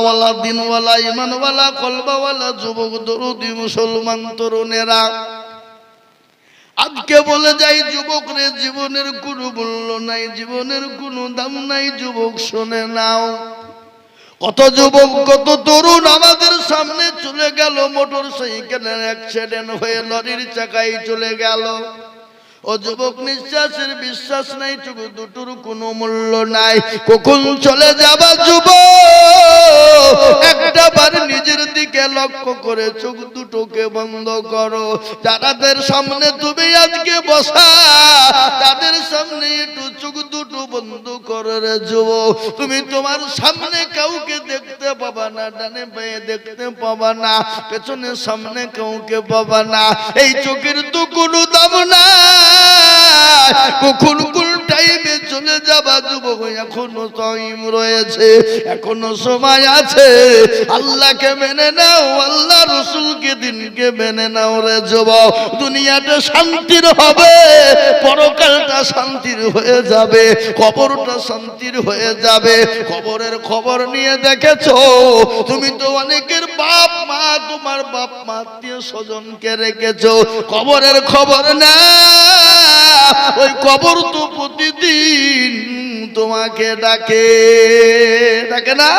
ওয়ালা দিনওয়ালা, ইমানওয়ালা, কলবাওয়ালা, যুবক, দরুদি, মুসলমান, তরুণেরা। আজকে বলে যাই, যুবক রে, জীবনের কোনো মূল্য নাই, জীবনের কোনো দাম নাই, যুবক শুনে নাও। কত যুবক, কত তরুণ আমাদের সামনে চলে গেল মোটর সাইকেলের অ্যাক্সিডেন্ট হয়ে লরির চাকায় চলে গেল। ও যুবক নিঃশ্বাসের বিশ্বাস নাই টুকু দুটোর কোনো মূল্য নাই। কখন চলে যাবা যুব একটা বার নিজের দিকে লক্ষ্য করে চোখ দুটোকে বন্ধ করো। যাদের সামনে তুমি আজকে বসা, তাদের সামনে একটু চোখ দুটো বন্ধ করে রে যুবক। তুমি তোমার সামনে কাউকে দেখতে পাবা না, ডানে বায়ে দেখতে পাবা না, পেছনে সামনে কাউকে পাবা না। এই চোখের তো কোনো দাম না কখন কোন টাইমে চলে যাবা যুবক? এখনও টাইম রয়েছে, এখনও সময় আছে। আল্লাহকে মেনে আল্লাহ রসুলকে দিনকে মেনে নাও রে যুবক। দুনিয়াটা শান্তির হবে, পরকালটা শান্তির হয়ে যাবে, কবরটা শান্তির হয়ে যাবে। খবরের খবর নিয়ে দেখেছ? তুমি তো অনেকের বাপ মা, তোমার বাপ মা স্বজনকে রেখেছো। খবরের খবর না, ওই কবর তো প্রতিদিন তোমাকে ডাকে। ডাকে না?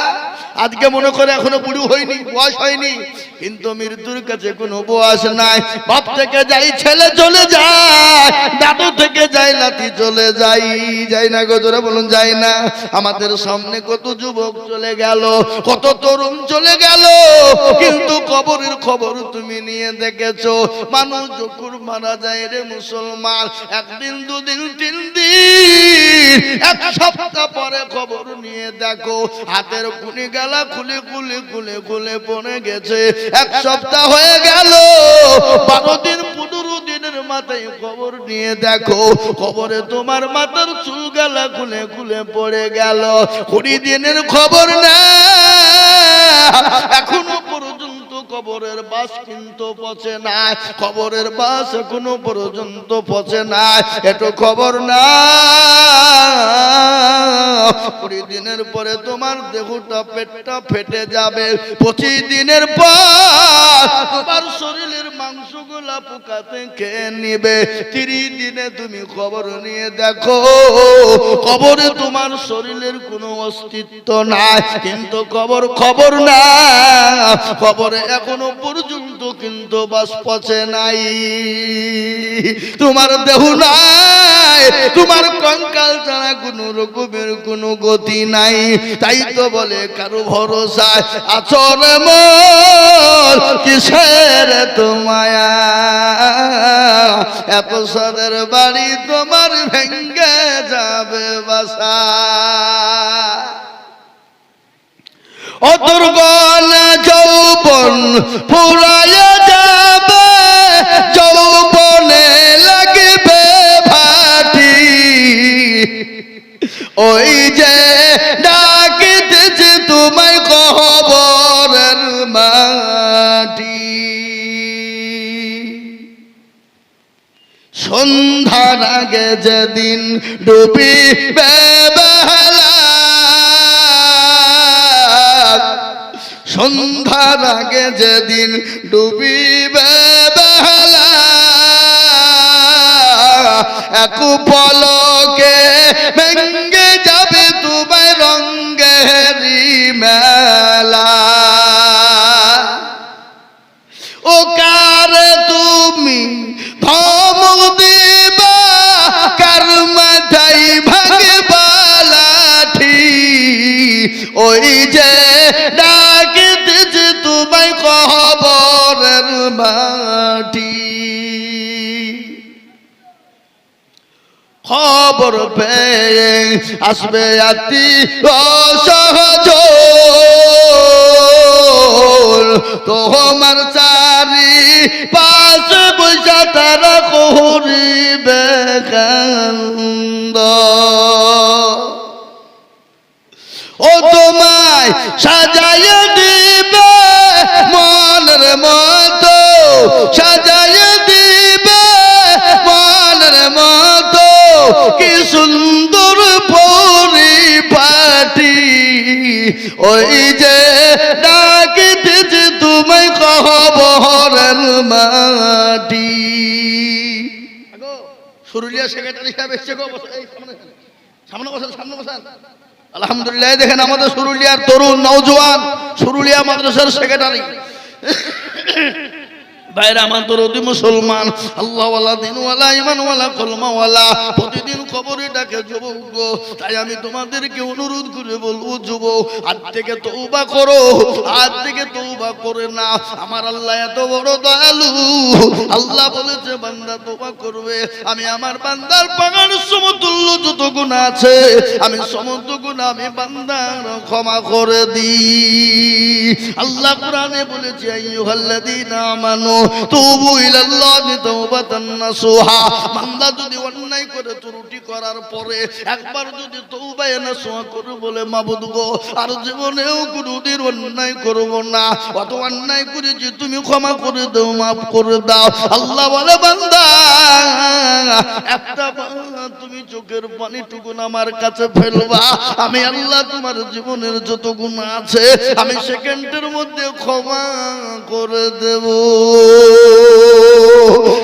আজকে মনে করে এখনও বুড়ি হয়নি বয়স হয়নি। কিন্তু মৃত্যুর কাছে কোনো বয়স নাই। বাপ থেকে যাই, ছেলে চলে যায়, দাদু থেকে যাই, নাতি চলে যাই। যাই না গো, জোরে বলুন, যাই না। আমাদের সামনে কত যুবক চলে গেল, কত তরুণ চলে গেল, কিন্তু কবরের খবর তুমি নিয়ে দেখেছ। মানুষ যখন মারা যায় রে মুসলমান, একদিন, দুদিন, তিন দিন, এক সপ্তাহ পরে খবর নিয়ে দেখো, হাতের কুনি গেলা খুলে খুলে খুলে খুলে পড়ে গেছে। এক সপ্তাহ হয়ে গেল। বারো দিন, পনেরো দিনের মাথায় খবর নিয়ে দেখো, খবরে তোমার মাথার চুল গেলা খুলে খুলে পড়ে গেল। কুড়ি দিনের খবর না, এখনও পর্যন্ত কবরের বাস কিন্তু পচে না, কবরের বাস এখনও পর্যন্ত পচে না, এটো খবর না। কুড়ি দিনের পরে তোমার দেহটা, পেটটা ফেটে যাবে, পঁচিশ দিনের পর তোমার শরীরের মাংসগুলা পোকাতে খেয়ে নিবে। তিরিশ দিনে তুমি খবর নিয়ে দেখো কবরে তোমার শরীরের কোনো অস্তিত্ব নাই। কিন্তু কবর খবর না। খবরে এখনও পর্যন্ত কিন্তু কিন্তু বাস পচে নাই। তোমার দেহ নাই, তোমার কঙ্কাল ছাড়া কোনো রকমের কোনো গতি নাই। তাই তো বলে, কারও ভরসা আচর কিসের তোমায়া এত সাদের বাড়ি তোমার ভেঙ্গে যাবে বাসা। অতুর্গণ যৌবন ফুরায় যাবে, যৌবনে লাগবে ভাটি। ওই যে ডাকিতেছে তোমায় কবরের মাটি। সন্ধ্যার আগে যেদিন ডুবি যেদিন খবর পেয়ে আসবে আতি অসহজ। তোমার চারি পাশ বৈশা তারা করিবে কান্দ ও তোমায় সাজাইয়া দিবে মনের মতো, সাজাইয়া দিবে কি সুন্দর পরিপাটি ওই যে ডাকিতেছে তুমি কহ বহরের মাটি সুরুলিয়া সেক্রেটারি সাহেব এসছে গো সামনে বসান সামনে বসান। আলহামদুলিল্লাহ, দেখেন আমাদের সুরুলিয়ার তরুণ, নওজোয়ান। সুরুলিয়া মাদ্রাসার সেক্রেটারি। আমার মুসলমান। প্রতিদিন। তাই আমি তোমাদেরকে অনুরোধ করে বলব, যুবক, আজ থেকে তৌবা করো, আজ থেকে তৌবা করে না। আমার আল্লাহ এত বড় দয়ালু। আল্লাহ বলেছে, বান্দা তৌবা করবে। আমি আমার বান্দার পাগার সমতুল্য যত গুণ আছে, আমি সমস্ত গুণ আমি বান্দার ক্ষমা করে দিই। আল্লাহ কোরআনে বলেছে, আইয়ুহাল্লাযীনা আমানু তুবু ইলাল্লাহি তাওবাতান নাসুহা। বান্দা যদি অন্যায় করে ত্রুটি করার পরে একবার যদি তওবায়ে নাসুহা করে বলে, মাবুদ গো, আর জীবনেও কোনোদিন অন্যায় করব না। অত অন্যায় করেছি, তুমি ক্ষমা করে দাও, মাফ করে দাও। আল্লাহ বলে, বান্দা, একটা তুমি চোখের পানিটুকু আমার কাছে ফেলবা। আমি আল্লাহ তোমার জীবনের যত গুণ আছে, আমি সেকেন্ডের মধ্যে ক্ষমা করে দেব।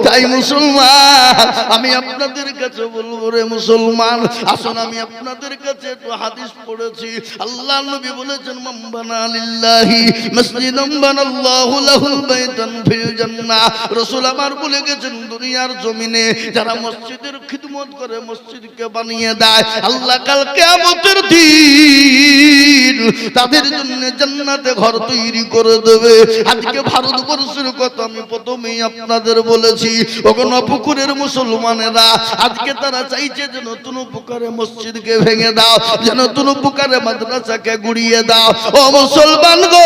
তাই মুসলমান, আমি আপনাদের কাছে বলব রে মুসলমান, আসুন আমি আপনাদের কাছে একটু হাদিস পড়েছি। আল্লাহ নবী বলেছেন মাম্বানা লিল্লাহি মসজিদাম বানাল্লাহু লাহুল বাইতান ফিল জান্নাহ। রাসূল আমার বলে গেছেন, দুনিয়ার জমিনে যারা মসজিদের খিদমত করে, মসজিদকে বানিয়ে দেয়। আল্লাহ কাল কিয়ামতের দিন তাদের জন্য জান্নাতে ঘর তৈরি করে দেবে। আজকে ভারতবর্ষের কথা আমি প্রথমেই আপনাদের বলেছি ওখানে পুকুরের মুসলমানেরা, আজকে তারা চাইছে যে নতুন পুকুরে মসজিদকে ভেঙে দাও, যে নতুন পুকুরে মাদ্রাসাকে গুড়িয়ে দাও। ও মুসলমান গো,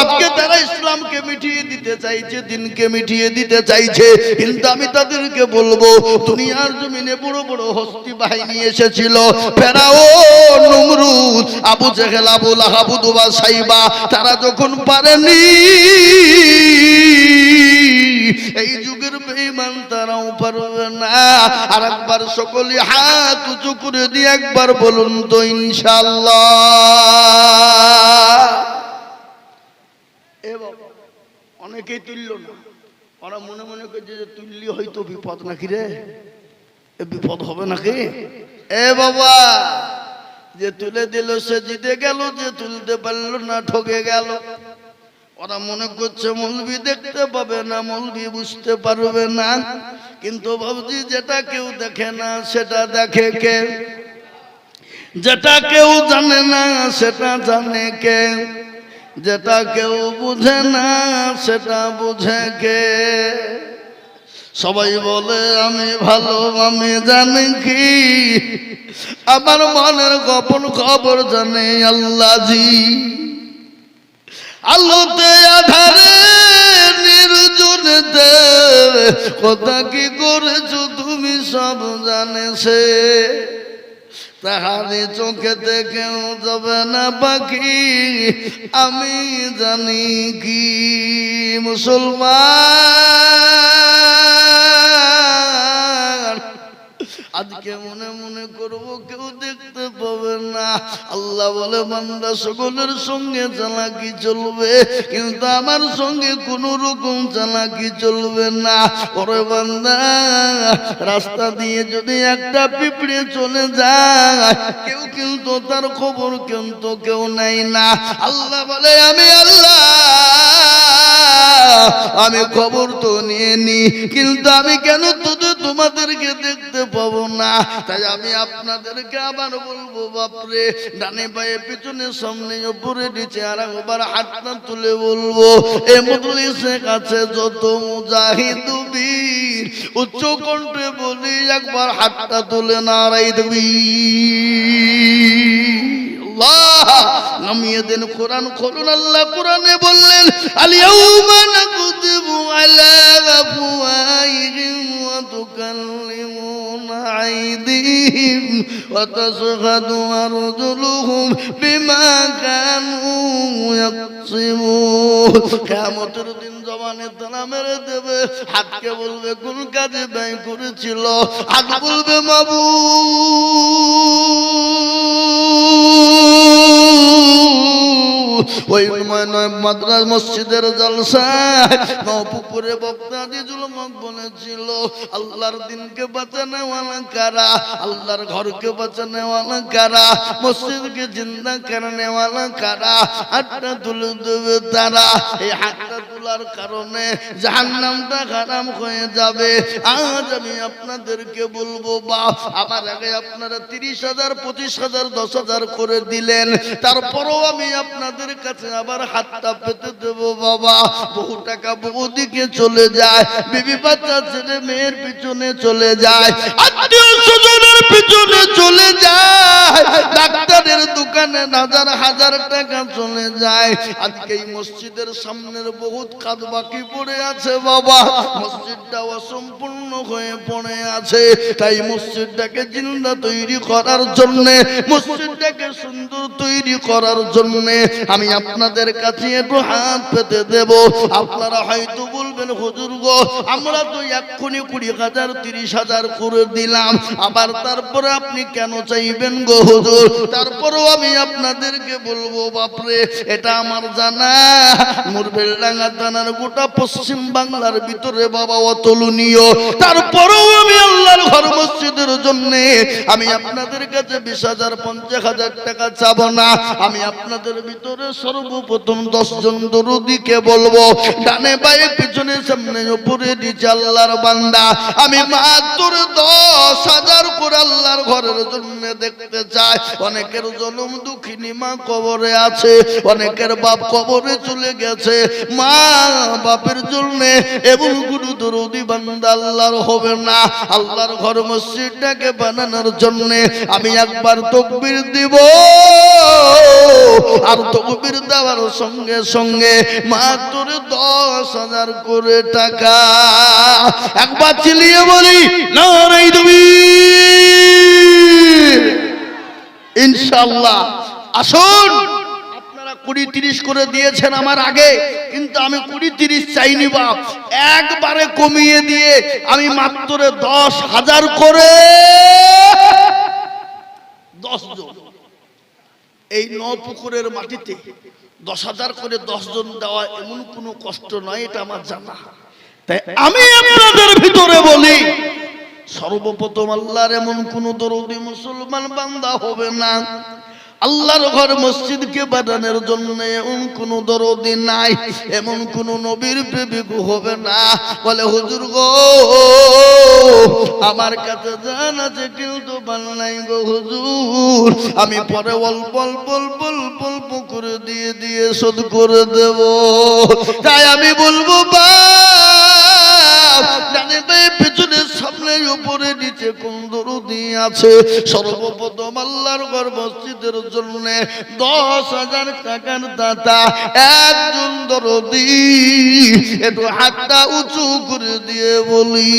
আজকে তারা ইসলামকে মিটিয়ে দিতে চাইছে, দিনকে মিটিয়ে দিতে চাইছে, কিন্তু আমি তাদেরকে বলব, দুনিয়ার জমিনে বড় বড় হস্তি বাহিনী এসেছিল ফেরাও নমরুদ, আবু জেহেল, আবু লাহাবু, দুবা, সাইবা, তারা যখন পারেনি এই যুগের বেঈমান তারাও পারবে না। আর একবার সকলে হাত উঁচু করে দিয়ে একবার বলুন তো ইনশাল্লাহ অনেকেই তুলল না। ওরা মনে মনে করছে যে তুললি হয়তো বিপদ নাকি রে? এ বিপদ হবে নাকি? এ বাবা, যে তুলে দিল সে জিতে গেল, যে তুলতে পারল না ঠকে গেল। ওরা মনে করছে মৌলবি দেখতে পাবে না মৌলবি বুঝতে পারবে না। কিন্তু ভাবছি যেটা কেউ দেখে না, সেটা দেখে কে? যেটা কেউ জানে না, সেটা জানে কে? যেটা কেউ বুঝে না, সেটা বুঝে কে? সবাই বলে, আমি ভালো, আমি জানি কি। আমার মনের গোপন খবর জানে আল্লাহজি। আলোতে আধারে নির্জনেতে কথা কি করেছ তুমি সব জানে সে তাহারি চোখেতে কেউ যাবে না পাখি, আমি জানি কি মুসলমান। আজকে মনে মনে করব কেউ দেখতে পাবে না। আল্লাহ বলে, বান্দা, সকলের সঙ্গে চালাকি চলবে, কিন্তু আমার সঙ্গে কোন রকম চালাকি চলবে না। ওরে বান্দা, রাস্তা দিয়ে যদি একটা পিঁপড়ে চলে যায়, কেউ কিন্তু তার খবর কিন্তু কেউ নাই না। আল্লাহ বলে, আমি আল্লাহ আমি খবর তো নিয়ে নি, কিন্তু আমি কেন তোদের তোমাদেরকে দেখতে পাবো না? তাই আমি আপনাদেরকে আবার বলব, বাপরে, ডানে পায়ে, পিছনে, সামনে, উপরে, নিচে আর একবার হাতটা তুলে বলব, এ মজলিসের কাছে যত মুজাহিদ, বীর, উচ্চ কণ্ঠে বলি, একবার হাতটা তুলে নাড়াই দেবী। আল্লাহ নামিয়ে দেন কোরআন খুলুন আল্লাহ, কোরআনে বললেন আলিয়াউমা নাকুতিবু আলা আফওয়াহিহিম ওয়া তুকাল্লিমুনা আইদিহিম ওয়া তাশহাদু আরজুলুহুম বিমা কানু ইয়াকসিমুন কিয়ামতের দিন জবানে তালা মেরে দেবে। হাতকে বলবে কোন কাজে ব্যয় করেছিল। হাত বলবে মাবু ওই নয় মাদ্রাস মসজিদের জলসায় নপুকুরে বক্তাদি দিজুল মক বলেছিল, আল্লাহর দিনকে বাঁচানো ওয়ালা কারা? আল্লাহর ঘরকে বাঁচানো ওয়ালা কারা? মসজিদকে জিন্দা করনে ওয়ালা কারা? আটটা তুলে দেবে তারা। এই হাতটা তোলার কারণে জাহান্নামটা খারাপ হয়ে যাবে। আজ আমি আপনাদেরকে বলব, বা আমার আগে আপনারা তিরিশ হাজার, পঁচিশ হাজার, দশ হাজার করে দিলেন। তারপরও আমি আপনাদের কাছে আবার হাতটা পেতে দেবো, বাবা। বহু টাকা বহু দিকে চলে যায়। বিবি বাচ্চা ছেলে মেয়ের পিছনে চলে যায়। আত্মীয় স্বজনের পিছনে চলে যায়। ডাক্তারের দোকানে হাজার হাজার টাকা চলে যায়। আজকে এই মসজিদের সামনের বহুত কাজ বাকি পড়ে আছে বাবা। মসজিদটা অসম্পূর্ণ হয়ে পড়ে আছে। তাই মসজিদটাকে জিন্দা তৈরি করার মসজিদটাকে সুন্দর তৈরি করার আমি আপনাদের কাছে একটু হাত পেতে দেব। আপনারা হয়তো বলবেন, হুজুর গো, আমরা তো এক্ষুনি কুড়ি হাজার, তিরিশ হাজার করে দিলাম। আবার তারপরে আপনি কেন চাইবেন গো হুজুর? তারপরেও আমি আপনাদেরকে বলব, বাপরে, এটা আমার জানা। মুরবেলডাঙ্গা থানার গোটা পশ্চিম বাংলার ভিতরে বাবা তারপরেও আমি আল্লাহর ঘর মসজিদের আমি আপনাদের কাছে বিশ হাজার, পঞ্চাশ হাজার টাকা চাবো না। আমি আপনাদের ভিতরে সর্বপ্রথম দশ জন দরুদিকে বলব, ডানে বায়ে, পিছনে, সামনে, উপরে আল্লাহর বান্দা। আমি মাত্র দশ হাজার করে আল্লাহর ঘরের জন্য দেখতে চাই অনেকের জনম দুঃখিনী মা কবরে আছে, অনেকের বাপ কবরে চলে গেছে। মা বাপের জন্য এবং গুরু দরদি বান্দা আল্লাহর হবে না। আল্লাহর ঘর মসজিদটাকে বানানোর জন্য আমি একবার তকবির দিব। আর তকবির দেওয়ার সঙ্গে সঙ্গে মাত্র দশ হাজার করে টাকা। একবার চিলিয়ে বলি না তুমি। ইনশাল্লাহ আসুন। আপনারা কুড়ি তিরিশ করে দিয়েছেন আমার আগে, কিন্তু আমি কুড়ি তিরিশ চাইনি বাপ। একবারে কমিয়ে দিয়ে আমি মাত্র দশ হাজার করে দশ জন। এই ন পুকুরের মাটিতে দশ হাজার করে দশ জন দেওয়া এমন কোনো কষ্ট নয়, এটা আমার জানা। তাই আমি আপনাদের ভিতরে বলি সর্বপ্রথম আল্লাহর এমন কোন দরদি মুসলমান বান্দা হবে না। আল্লাহর ঘর মসজিদকে বানানোর জন্য এমন কোন দরদি নাই, এমন কোন নবীর প্রেমিক হবে না। বলে, হুজুর গো, আমার কাছে জান আছে কিন্তু বান নাই গো হুজুর। আমি পরে অল্প অল্প অল্প অল্প অল্প করে দিয়ে দিয়ে শোধ করে দেব। তাই আমি বলব বা কোন দরদি আছে। সর্বপ্রথম আল্লাহর ঘর মসজিদের জন্য দশ হাজার টাকার দাতা, একজন দরদি একটু হাতটা উঁচু করে দিয়ে বলি।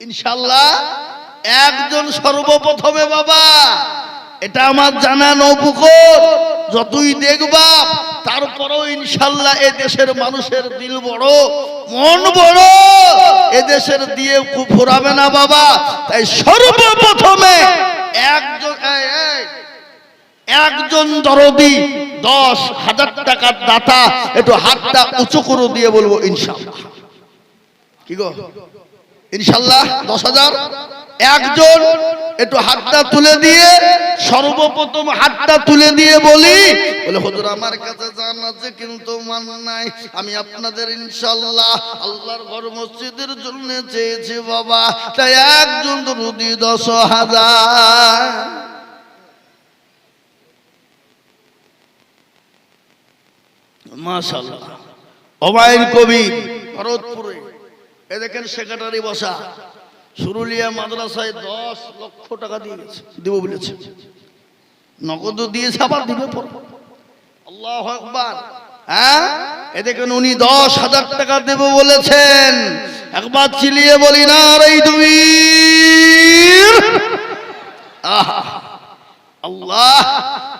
ইনশাল্লাহ একজন সর্বপ্রথমে বাবা, এটা আমার জানা নৌপুকুর যতই দেখবা তারপরেও ইনশাল্লাহ এ দেশের মানুষের দিল বড়, মন বড়। এ দেশের দিয়ে ফুরাবে না বাবা। তাই সর্বপ্রথমে একজন একজন দরদি, দশ হাজার টাকার দাতা, একটু হাতটা উঁচু করে দিয়ে বলব, ইনশাল্লাহ। কি গো? ইনশাল্লাহ দশ হাজার। একজন একটু হাতটা তুলে দিয়ে সর্বপ্রথম হাতটা তুলে দিয়ে বলি, বলে, হুজুর, আমার কাছে জান আছে, কিন্তু মান নাই। আমি আপনাদের ইনশাল্লাহ আল্লাহর ঘর মসজিদের জন্য চেয়েছি বাবা। তাই একজন রুদি দশ হাজার। মাশাল্লাহ। ওবায়ন কবি ভরতপুরে। এ দেখেন সেক্রেটারি বসা। সুরুলিয়া মাদ্রাসায় দশ লক্ষ টাকা দিয়ে গেছে দেব বলেছে। নগদ দিয়েছে, আবার দিবে আল্লাহ একবার হ্যাঁ? এ উনি দশ হাজার টাকা দেব বলেছেন? একবার চিলিয়ে বলি, না এই তুমি আল্লাহ,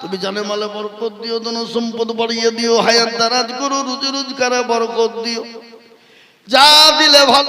তুমি জানে মালে বরকত দিও, ধন সম্পদ বাড়িয়ে দিও, হায়াত দারাজ করো, রুজি রোজগারে বরকত দিও। যা দিলে ভালো